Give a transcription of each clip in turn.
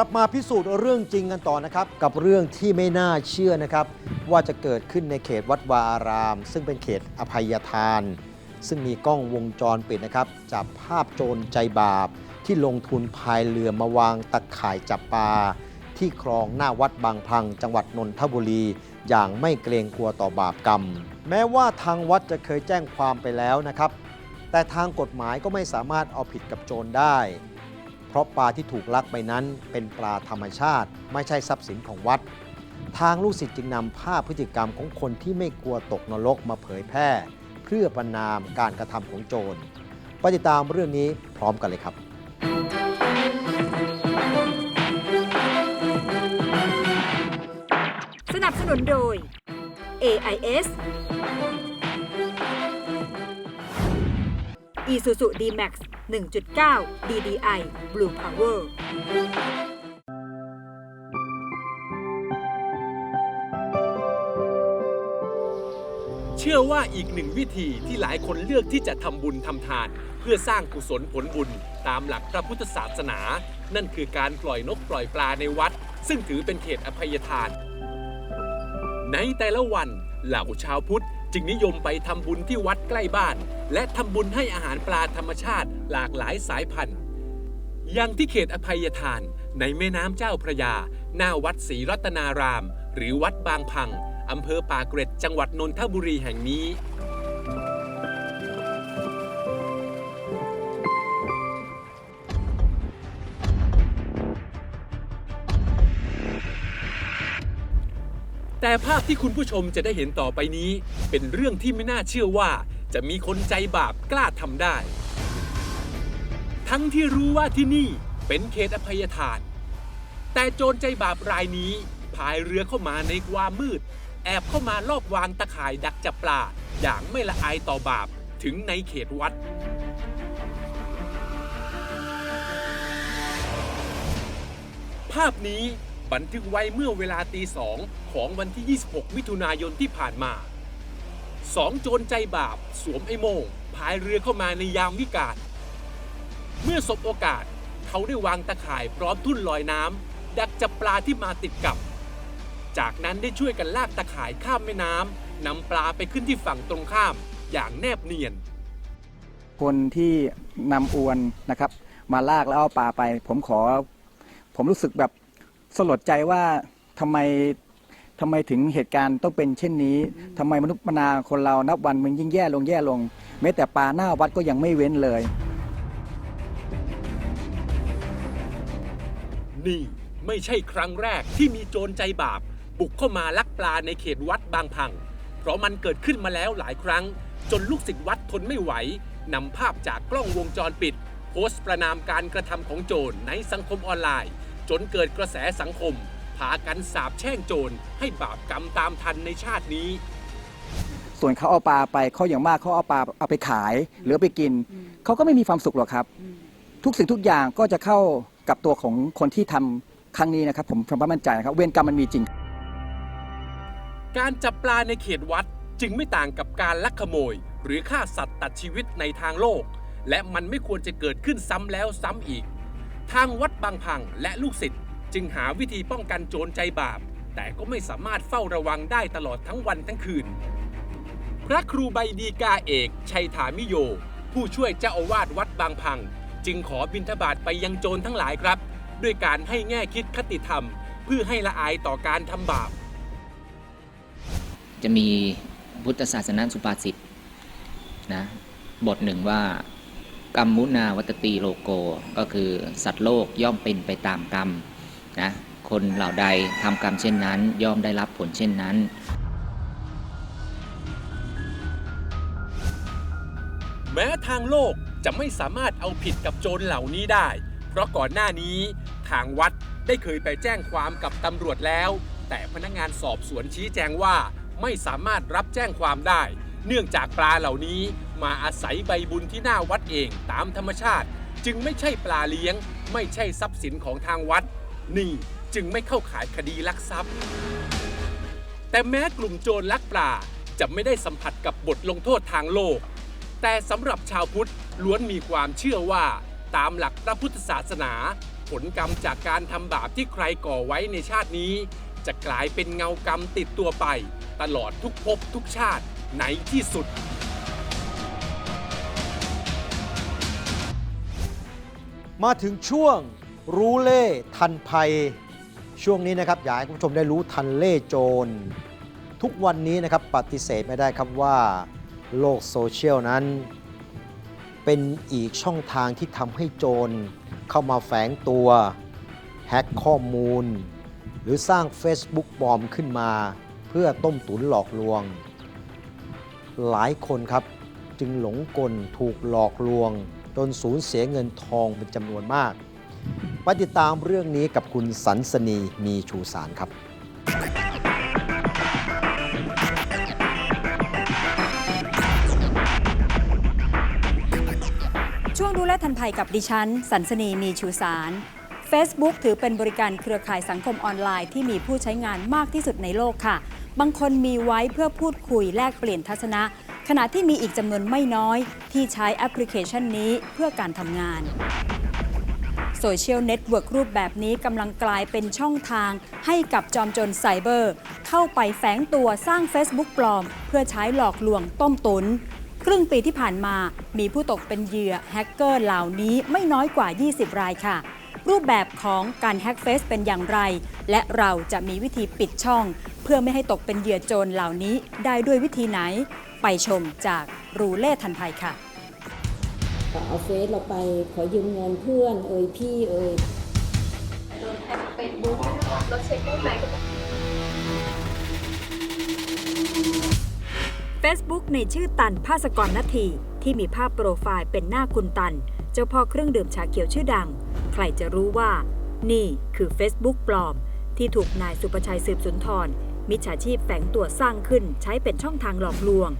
กลับมาพิสูจน์เรื่องจริงกันต่อนะครับ กับเรื่องที่ไม่น่าเชื่อนะครับ ว่าจะเกิดขึ้นในเขตวัดวาอาราม ซึ่งเป็นเขตอภัยทาน ซึ่งมีกล้องวงจรปิดนะครับ จับภาพโจรใจบาป ที่ลงทุนพายเรือมาวางตะข่ายจับปลาที่คลองหน้าวัดบางพัง จังหวัดนนทบุรี อย่างไม่เกรงกลัวต่อบาปกรรม แม้ว่าทางวัดจะเคยแจ้งความไปแล้วนะครับ แต่ทางกฎหมายก็ไม่สามารถเอาผิดกับโจรได้ เพราะปลาที่ถูกลักไปนั้นเป็นปลาธรรมชาติ ไม่ใช่ทรัพย์สินของวัด ทางลูกศิษย์จึงนำภาพพฤติกรรมของคนที่ไม่กลัวตกนรกมาเผยแพร่ เพื่อประนามการกระทำของโจรไปติดตามเรื่องนี้พร้อมกันเลยครับสนับสนุนโดย AIS Isuzu D-Max 1.9 DDI Blue Power เชื่อว่าอีกหนึ่งวิธีที่หลายคนเลือกที่จะทำบุญทำทาน เพื่อสร้างกุศลผลบุญตามหลักพระพุทธศาสนา นั่นคือการปล่อยนกปล่อยปลาในวัด ซึ่งถือเป็นเขตอภัยทาน ในแต่ละวันเหล่าชาวพุทธ จึงนิยมไปทำบุญที่วัดใกล้บ้าน และทำบุญให้อาหารปลาธรรมชาติหลากหลายสายพันธุ์ อย่างที่เขตอภัยทานในแม่น้ำเจ้าพระยา หน้าวัดศรีรัตนาราม หรือวัดบางพังอำเภอปากเกร็ดจังหวัดนนทบุรีแห่งนี้ แต่ภาพที่คุณผู้ชมจะได้เห็นต่อไปนี้ เป็นเรื่องที่ไม่น่าเชื่อว่า จะมีคนใจบาปกล้าทำได้ ทั้งที่รู้ว่าที่นี่เป็นเขตอภัยทาน แต่โจรใจบาปรายนี้พายเรือเข้ามาในความมืด แอบเข้ามาลอบวางตะข่ายดักจับปลาอย่างไม่ละอายต่อบาปถึงในเขตวัด ภาพนี้ บันทึกไว้เมื่อเวลาตีสองของวันที่ 26 มิถุนายนที่ผ่านมาสองโจรใจบาป สวมไอโมงพายเรือเข้ามาในยามวิกาลเมื่อสบโอกาสเขาได้วางตะข่ายพร้อมทุ่นลอยน้ำดักจับปลาที่มาติดกับ จากนั้นได้ช่วยกันลากตะข่ายข้ามแม่น้ำนำปลาไปขึ้นที่ฝั่งตรงข้ามอย่างแนบเนียน คนที่นำอวนนะครับ มาลากแล้วเอาปลาไป ผมขอ ผมรู้สึกแบบ สลดใจว่าทำไมทำไมถึงเหตุการณ์ต้องเป็นเช่นนี้ทำไมมนุษย์มนาคนเรานับวันมันยิ่งแย่ลงแย่ลง แม้แต่ปลาหน้าวัดก็ยังไม่เว้นเลย นี่ไม่ใช่ครั้งแรกที่มีโจรใจบาป บุกเข้ามาลักปลาในเขตวัดบางพัง เพราะมันเกิดขึ้นมาแล้วหลายครั้ง จนลูกศิษย์วัดทนไม่ไหวนำภาพจากกล้องวงจรปิด โพสต์ประนามการกระทำของโจรในสังคมออนไลน์ จนเกิดกระแสสังคม พากันสาบแช่งโจรให้บาปกรรมตามทันในชาตินี้ ส่วนเขาเอาปลาไปเขาอย่างมากเขาเอาปลาเอาไปขายหรือเอาไปกิน เขาก็ไม่มีความสุขหรอกครับ ทุกสิ่งทุกอย่างก็จะเข้ากับตัวของคนที่ทำครั้งนี้นะครับ ผมผมมั่นใจนะครับ เวรกรรมมันมีจริง การจับปลาในเขตวัดจึงไม่ต่างกับการลักขโมย หรือฆ่าสัตว์ตัดชีวิตในทางโลก และมันไม่ควรจะเกิดขึ้นซ้ำแล้วซ้ำอีก ทางวัดบางพังและลูกศิษย์จึงหาวิธีป้องกันโจรใจบาป แต่ก็ไม่สามารถเฝ้าระวังได้ตลอดทั้งวันทั้งคืน พระครูใบดีกาเอก ชัยถามิโย ผู้ช่วยเจ้าอาวาสวัดบางพัง จึงขอบิณฑบาตไปยังโจรทั้งหลายครับ ด้วยการให้แง่คิดคติธรรม เพื่อให้ละอายต่อการทำบาป จะมีพุทธศาสนาสุภาษิตนะบทหนึ่งว่า กรรมมุนาวัตตีโลโกก็คือสัตว์โลกย่อมเป็นไปตามกรรมนะคนเหล่าใดทำกรรมเช่นนั้น ย่อมได้รับผลเช่นนั้น แม้ทางโลกจะไม่สามารถเอาผิดกับโจรเหล่านี้ได้ เพราะก่อนหน้านี้ทางวัดได้เคยไปแจ้งความกับตำรวจแล้ว แต่พนักงานสอบสวนชี้แจงว่าไม่สามารถรับแจ้งความได้ เนื่องจากปลาเหล่านี้ มาอาศัยใบบุญที่หน้าวัดเองตามธรรมชาติ จึงไม่ใช่ปลาเลี้ยง ไม่ใช่ทรัพย์สินของทางวัด นี่จึงไม่เข้าข่ายคดีลักทรัพย์ แต่แม้กลุ่มโจรลักปลาจะไม่ได้สัมผัสกับบทลงโทษทางโลก แต่สำหรับชาวพุทธล้วนมีความเชื่อว่า ตามหลักพระพุทธศาสนา ผลกรรมจากการทำบาปที่ใครก่อไว้ในชาตินี้ จะกลายเป็นเงากรรมติดตัวไป ตลอดทุกภพทุกชาติในที่สุด มาถึงช่วงรู้เล่ทันภัย ช่วงนี้นะครับอยากให้คุณผู้ชมได้รู้ทันเล่โจร ทุกวันนี้นะครับปฏิเสธไม่ได้ครับว่าโลกโซเชียลนั้น เป็นอีกช่องทางที่ทำให้โจรเข้ามาแฝงตัวแฮ็กข้อมูล หรือสร้าง Facebook ปลอมขึ้นมา เพื่อต้มตุ๋นหลอกลวง หลายคนครับจึงหลงกลถูกหลอกลวง จนสูญเสียเงินทองเป็นจำนวนมากไปติดตามเรื่องนี้กับคุณสันสนีมีชูสารครับช่วงดูแลทันภัยกับดิฉัน สันสนีมีชูสาร Facebook ถือเป็นบริการเครือข่ายสังคมออนไลน์ที่มีผู้ใช้งานมากที่สุดในโลกค่ะ บางคนมีไว้เพื่อพูดคุยแลกเปลี่ยนทัศนะ ขณะที่มีอีกจำนวนไม่น้อยที่ใช้แอปพลิเคชันนี้เพื่อการทำงานโซเชียลเน็ตเวิร์กรูปแบบนี้กำลังกลายเป็นช่องทางให้กับจอมโจรไซเบอร์ เข้าไปแฝงตัวสร้าง Facebook ปลอม เพื่อใช้หลอกลวงต้มตุน ครึ่งปีที่ผ่านมามีผู้ตกเป็นเหยื่อแฮกเกอร์เหล่านี้ไม่น้อยกว่า 20 รายค่ะ รูปแบบของการแฮกเฟซเป็นอย่างไร และเราจะมีวิธีปิดช่อง เพื่อไม่ให้ตกเป็นเหยื่อโจรเหล่านี้ได้ด้วยวิธีไหน ไปชมจากรูเล่ทันภัยค่ะเอาเฟซเราไปขอยืมเงินเพื่อนเอ่ยพี่เอ่ย Facebook ในชื่อตันภาสกรนาทีที่มีภาพโปรไฟล์เป็นหน้าคุณตัน เจ้าพ่อเครื่องดื่มชาเขียวชื่อดัง ใครจะรู้ว่า นี่คือ Facebook ปลอม ที่ถูกนายสุประชัยสืบสุนทรมิจฉาชีพแฝงตัวสร้างขึ้นใช้เป็นช่องทางหลอกลวง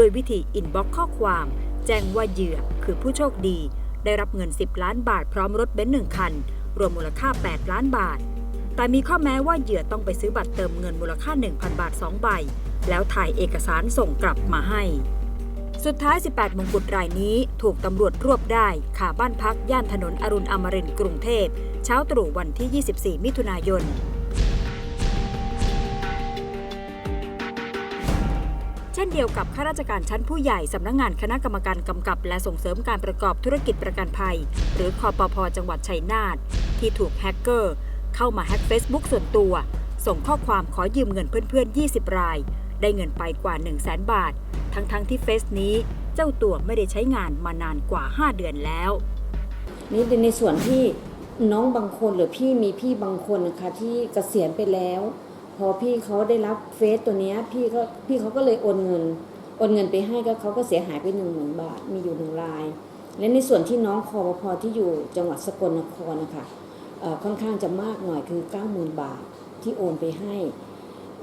โดยวิธีอินบ็อกข้อความ แจ้งว่าเหยื่อคือผู้โชคดี ได้รับเงิน 10 ล้านบาทพร้อมรถเบนซ์หนึ่งคัน รวมมูลค่า 8 ล้านบาท แต่มีข้อแม้ว่าเหยื่อต้องไปซื้อบัตรเติมเงินมูลค่า 1,000 บาท 2 ใบ แล้วถ่ายเอกสารส่งกลับมาให้ สุดท้าย 18 มงกุฎรายนี้ถูกตำรวจรวบได้ขาบ้านพักย่านถนนอรุณอมรินทร์กรุงเทพเช้าตรู่วันที่ 24 มิถุนายน ช่นเดียวกับข้าราชการชั้นผู้ใหญ่สำนักงงานคณะกรรมการกำกับ และส่งเสริมการประกอบธุรกิจประกันภัย หรือคอปพจังหวัดชัยนาทที่ถูกแฮกเกอร์ เข้ามาแฮก Facebook ส่วนตัว ส่งข้อความขอยืมเงินเพื่อนๆ 20 ราย ได้เงินไปกว่า 1 0 0 0 0แบาท ทั้งๆที่เฟซนี้เจ้าตัวไม่ได้ใช้งานมานานกว่า 5 เดือนแล้วนี่ในส่วนที่น้องบางคนหรือพี่มีพี่บางคนนะคะที่เกษียณไปแล้ว พอพี่เขาได้รับเฟซตัวเนี้ยพี่ก็พี่เขาก็เลยโอนเงินโอนเงินไปให้ก็เขาก็เสียหายไปหนึ่งหมื่นบาทมีอยู่หนึ่งราย และในส่วนที่น้องคอปพที่อยู่จังหวัดสกลนครนะคะค่อนข้างจะมากหน่อยคือ90,000บาทที่โอนไปให้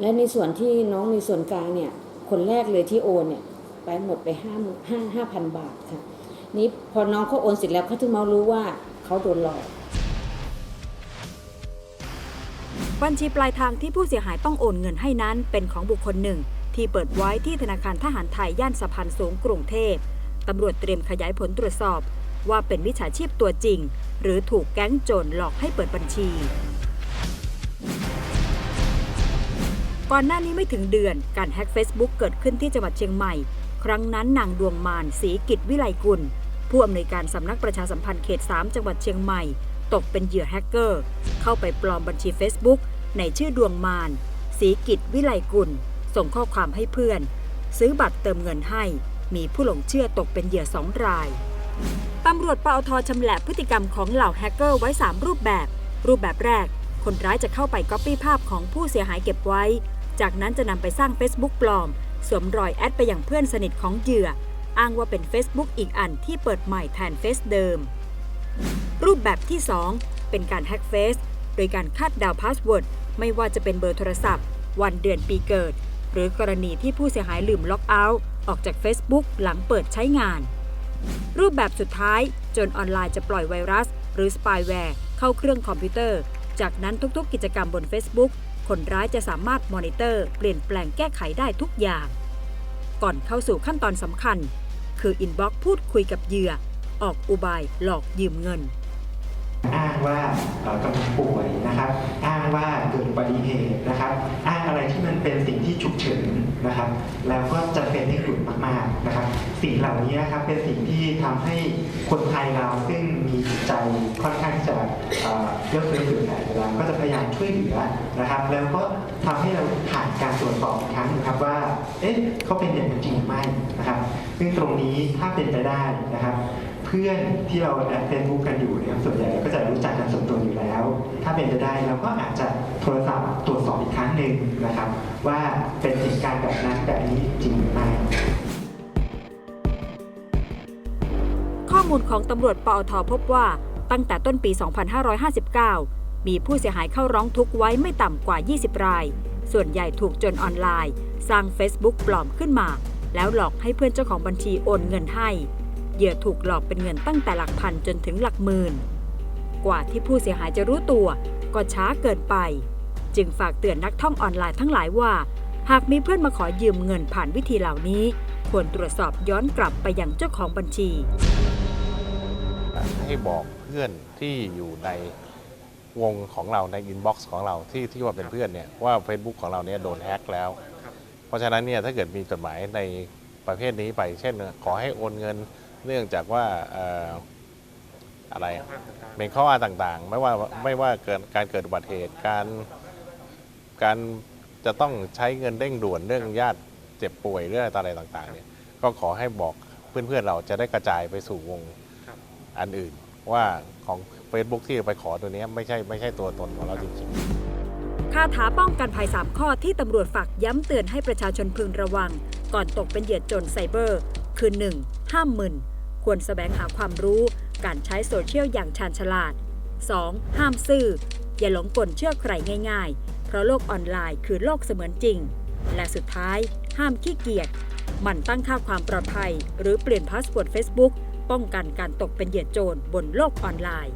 และในส่วนที่น้องในส่วนกลางเนี่ยคนแรกเลยที่โอนเนี่ยไปหมดไปห้าห้าห้าพันบาทค่ะนี่พอน้องเขาโอนเสร็จแล้วเขาถึงมารู้ว่าเขาโดนหลอก บัญชีปลายทางที่ผู้เสียหายต้องโอนเงินให้นั้นเป็นของบุคคลหนึ่ง ที่เปิดไว้ที่ธนาคารทหารไทยย่านสะพานสูงกรุงเทพตำรวจเตรียมขยายผลตรวจสอบ ว่าเป็นมิจฉาชีพตัวจริง หรือถูกแก๊งโจรหลอกให้เปิดบัญชี ก่อนหน้านี้ไม่ถึงเดือนการแฮ็ก Facebook เกิดขึ้นที่จังหวัดเชียงใหม่ ครั้งนั้นนางดวงมานศรีกิจวิไลกุลผู้อำนวยการสำนักประชาสัมพันธ์เขต 3 จังหวัดเชียงใหม่ ตกเป็นเหยื่อแฮกเกอร์ เข้าไปปลอมบัญชี Facebook ในชื่อดวงมานศรีกิจวิไลกุล ส่งข้อความให้เพื่อน ซื้อบัตรเติมเงินให้ มีผู้หลงเชื่อตกเป็นเหยื่อสองรายตำรวจปอทชำแหละพฤติกรรมของเหล่าแฮกเกอร์ไว้ 3 รูปแบบ รูปแบบแรก คนร้ายจะเข้าไปก๊อปปี้ภาพของผู้เสียหายเก็บไว้ จากนั้นจะนำไปสร้าง Facebook ปลอม สวมรอยแอดไปอยังเพื่อนสนิทของเหยื่อ อ้างว่าเป็น Facebook อีกอันที่เปิดใหม่แทนเฟซเดิม รูปแบบที่ 2 เป็นการแฮ็กเฟซโดยการคาดเดาพาสเวิร์ดไม่ว่าจะเป็นเบอร์โทรศัพท์ วันเดือนปีเกิด หรือกรณีที่ผู้เสียหายลืมล็อกเอาท์ออกจาก Facebook หลังเปิดใช้งาน รูปแบบสุดท้ายจนออนไลน์จะปล่อยไวรัส หรือสปายแวร์เข้าเครื่องคอมพิวเตอร์ จากนั้นทุกๆ กิจกรรมบน Facebook คนร้ายจะสามารถมอนิเตอร์เปลี่ยนแปลงแก้ไขได้ทุกอย่าง ก่อนเข้าสู่ขั้นตอนสำคัญ คืออินบ็อกพูดคุยกับเหยื่อ ออกอุบายหลอกยืมเงิน อ้างว่ากำลังป่วยนะครับ อ้างว่าเกิดอุบัติเหตุนะครับ อ้างอะไรที่มันเป็นสิ่งที่ฉุกเฉินนะครับ แล้วก็จะเป็นให้หลุดมากๆนะครับ สิ่งเหล่านี้นะครับเป็นสิ่งที่ทำให้คนไทยเราซึ่งมีจิตใจค่อนข้างที่จะเอ่อเลือกเฟ้อเผื่อแผ่เวลาก็จะพยายามช่วยเหลือนะครับ แล้วก็ทำให้เราผ่านการตรวจสอบอีกครั้งนะครับว่า เอ๊ะเขาเป็นอย่างจริงหรือไม่นะครับ ซึ่งตรงนี้ถ้าเป็นไปได้นะครับ เพื่อนที่เราแอดเฟซบุ๊กกันอยู่นะครับส่วนใหญ่ก็จะรู้จักกันส่วนตัวอยู่แล้ว ถ้าเป็นไปได้เราก็อาจจะโทรศัพท์ตรวจสอบอีกครั้งหนึ่งนะครับ ว่าเป็นเหตุการณ์แบบนั้นแบบนี้จริงหรือไม่ข้อมูลของตำรวจปอทพบว่าตั้งแต่ต้นปี 2559 มีผู้เสียหายเข้าร้องทุกข์ไว้ไม่ต่ำกว่า 20 ราย ส่วนใหญ่ถูกจนออนไลน์ สร้าง Facebook ปลอมขึ้นมา แล้วหลอกให้เพื่อนเจ้าของบัญชีโอนเงินให้ เหยื่อถูกหลอกเป็นเงินตั้งแต่หลักพันจนถึงหลักหมื่น กว่าที่ผู้เสียหายจะรู้ตัว ก็ช้าเกินไป จึงฝากเตือนนักท่องออนไลน์ทั้งหลายว่า หากมีเพื่อนมาขอยืมเงินผ่านวิธีเหล่านี้ ควรตรวจสอบย้อนกลับไปยังเจ้าของบัญชี ให้บอกเพื่อนที่อยู่ในวงของเราในอินบ็อกซ์ของเราที่ที่ว่าเป็นเพื่อนเนี่ยว่า Facebook ของเราเนี่ยโดนแฮ็กแล้ว เพราะฉะนั้นเนี่ยถ้าเกิดมีจดหมายในประเภทนี้ไปเช่น ขอให้โอนเงิน เนื่องจากว่าเอ่ออะไรเป็นข้ออ้างต่างๆ ไม่ว่าไม่ว่าเกิดการเกิดอุบัติเหตุการการจะต้องใช้เงินเร่งด่วนเรื่องญาติเจ็บป่วยเรื่องอะไรต่างๆเนี่ยก็ขอให้บอกเพื่อนๆเราจะได้กระจายไปสู่วงอันอื่น ว่าของ Facebook ที่ไปขอตัวเนี้ยไม่ใช่ไม่ใช่ตัวตนของเราจริงๆคาถาป้องกันภัย 3 ข้อที่ตำรวจฝากย้ำเตือนให้ประชาชนพึงระวัง ก่อนตกเป็นเหยื่อโจรไซเบอร์ คือ 1. ห้ามมึน ควรแสวงหาความรู้ การใช้โซเชียลอย่างชาญฉลาด 2. ห้ามซื่อ อย่าหลงกลเชื่อใครง่ายๆ เพราะโลกออนไลน์คือโลกเสมือนจริง และสุดท้าย ห้ามขี้เกียจหมั่นตั้งค่าความปลอดภัย หรือเปลี่ยนพาสเวิร์ด Facebook ป้องกันการตกเป็นเหยื่อโจรบนโลกออนไลน์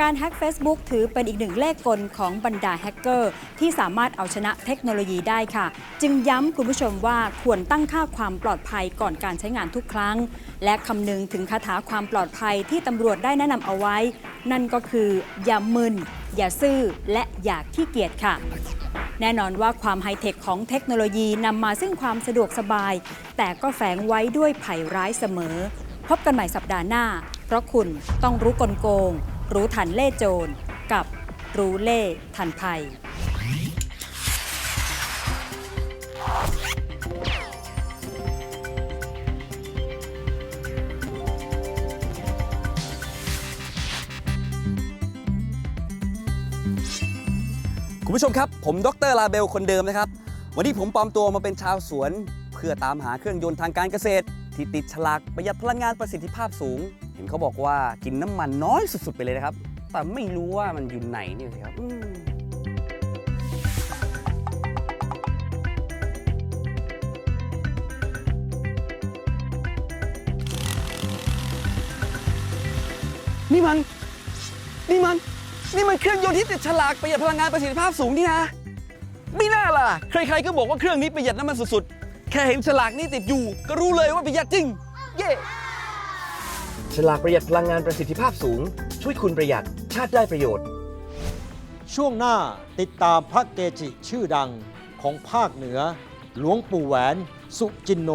การแฮ็ก Facebook ถือเป็นอีกหนึ่งเลขกลของบรรดาแฮกเกอร์ ที่สามารถเอาชนะเทคโนโลยีได้ค่ะ จึงย้ำคุณผู้ชมว่าควรตั้งค่าความปลอดภัยก่อนการใช้งานทุกครั้ง และคำนึงถึงคาถาความปลอดภัยที่ตำรวจได้แนะนำเอาไว้ นั่นก็คือ อย่ามึน อย่าซื่อ และอย่าขี้เกียจค่ะแน่นอนว่าความไฮเทคของเทคโนโลยีนำมาซึ่งความสะดวกสบาย แต่ก็แฝงไว้ด้วยภัยร้ายเสมอ พบกันใหม่สัปดาห์หน้า เพราะคุณต้องรู้กลโกง รู้ทันเล่โจร กับรู้เล่ทันภัย คุณผู้ชมครับ ผมดรลาเบลคนเดิมนะครับ วันนี้ผมปลอมตัวมาเป็นชาวสวน เพื่อตามหาเครื่องยนต์ทางการเกษตร ที่ติดฉลากประหยัดพลังงานประสิทธิภาพสูง เห็นเขาบอกว่ากินน้ำมันน้อยสุดๆไปเลยนะครับ แต่ไม่รู้ว่ามันอยู่ไหนนี่สิครับนี่มัน นี่มัน นี่มันเครื่องยนต์ที่ติดฉลากประหยัดพลังงานประสิทธิภาพสูงนี่นะ ไม่น่าล่ะ ใครๆก็บอกว่าเครื่องนี้ประหยัดน้ำมันสุดๆ แค่เห็นฉลากนี้ติดอยู่ ก็รู้เลยว่าประหยัดจริง เย่ฉลากประหยัดพลังงานประสิทธิภาพสูง ช่วยคุณประหยัดชาติได้ประโยชน์ ช่วงหน้าติดตามพระเกจิชื่อดังของภาคเหนือ หลวงปู่แหวน สุจินโน